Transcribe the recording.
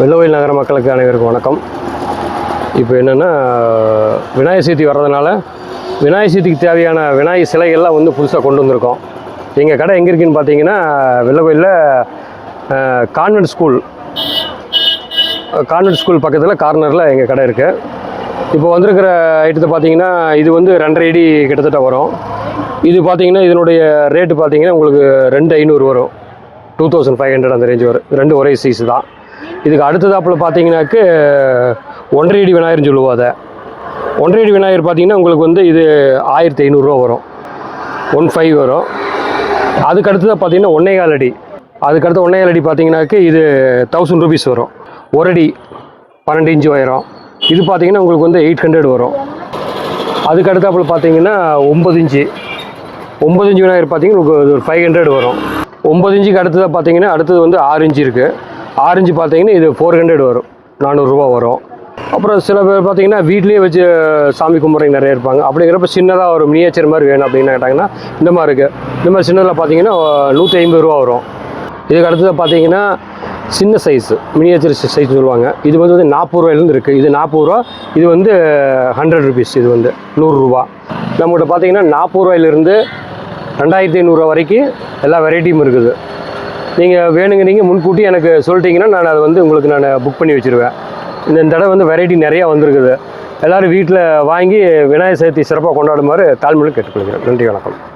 வெள்ளவயில் நகர மக்களுக்கு அனைவருக்கும் வணக்கம். இப்போ என்னென்னா விநாயகர் சதுர்த்தி வர்றதுனால விநாயகர் சதுர்த்திக்கு தேவையான விநாயகர் சிலைகள்லாம் வந்து புதுசாக கொண்டு வந்திருக்கோம். எங்கள் கடை எங்கே இருக்குன்னு பார்த்தீங்கன்னா வெள்ளவயிலில் கான்வென்ட் ஸ்கூல். கான்வென்ட் ஸ்கூல் பக்கத்தில் கார்னரில் எங்கள் கடை இருக்குது இப்போ வந்திருக்கிற ஐட்டத்தை பார்த்தீங்கன்னா இது வந்து ரெண்டரை அடி கிட்டத்தட்ட வரும். இது பார்த்தீங்கன்னா இதனுடைய ரேட்டு பார்த்தீங்கன்னா உங்களுக்கு ரெண்டு ஐநூறு வரும். டூ தௌசண்ட் ஃபைவ் ஹண்ட்ரட் அந்த ரேஞ்ச் வரும். ரெண்டு ஒரே சைஸ் தான். இதுக்கு அடுத்ததாப்பில் பார்த்தீங்கன்னாக்கு ஒன்றரை அடி விநாயகர்னு சொல்லுவோம் அதை. ஒன்றரை அடி விநாயகர் பார்த்தீங்கன்னா உங்களுக்கு வந்து இது ஆயிரத்தி ஐநூறுரூவா வரும். ஒன் ஃபைவ் வரும். அதுக்கு அடுத்ததாக பார்த்தீங்கன்னா ஒன்றே கால் அடி. அதுக்கு அடுத்து ஒன்றே கால் அடி பார்த்தீங்கன்னாக்கு இது தௌசண்ட் ருபீஸ் வரும். ஒரு அடி பன்னெண்டு இன்ச்சு உயரம். இது பார்த்தீங்கன்னா உங்களுக்கு வந்து எயிட் ஹண்ட்ரட் வரும். அதுக்கு அடுத்தாப்புல பார்த்தீங்கன்னா ஒம்பது இன்ச்சு. ஒம்பது இன்ச்சு விநாயகர் பார்த்தீங்கன்னா உங்களுக்கு ஒரு ஃபைவ் ஹண்ட்ரட் வரும். ஒம்பது இன்ச்சுக்கு அடுத்ததாக பார்த்தீங்கன்னா அடுத்தது வந்து ஆறு இன்ச்சு இருக்குது ஆரஞ்சு பார்த்தீங்கன்னா இது ஃபோர் ஹண்ட்ரட் வரும். நானூறுரூவா வரும். அப்புறம் சில பேர் பார்த்தீங்கன்னா வீட்லேயே வச்சு சாமி கும்பிட்றவங்க நிறைய இருப்பாங்க. அப்படிங்கிறப்ப சின்னதாக ஒரு மினியேச்சர் மாதிரி வேணும் அப்படின்னு கேட்டாங்கன்னா இந்த மாதிரி இருக்குது இந்த மாதிரி சின்னதில் பார்த்தீங்கன்னா நூற்றி ஐம்பது ரூபா வரும். இதுக்கு அடுத்தது பார்த்தீங்கன்னா சின்ன சைஸ் மினியேச்சர் சைஸ் சொல்லுவாங்க. இது வந்து வந்து நாற்பது ரூபாயிலேருந்து இருக்குது இது நாற்பது ரூபா இது வந்து ஹண்ட்ரட் ருபீஸ் இது வந்து நூறுரூவா நம்மகிட்ட பார்த்தீங்கன்னா நாற்பது ரூபாயிலிருந்து ரெண்டாயிரத்தி ஐநூறுரூவா வரைக்கும் எல்லா வெரைட்டியும் இருக்குது. நீங்கள் வேணுங்க நீங்கள் முன்கூட்டி எனக்கு சொல்லிட்டீங்கன்னா நான் அதை வந்து உங்களுக்கு நான் புக் பண்ணி வச்சுருவேன். இந்த தடவை வந்து வெரைட்டி நிறையா வந்திருக்குது. எல்லோரும் வீட்டில் வாங்கி விநாயகர் சதுர்த்தி சிறப்பாக கொண்டாடுமாறு தாழ்மையில கேட்டுக்கொள்கிறேன். நன்றி வணக்கம்.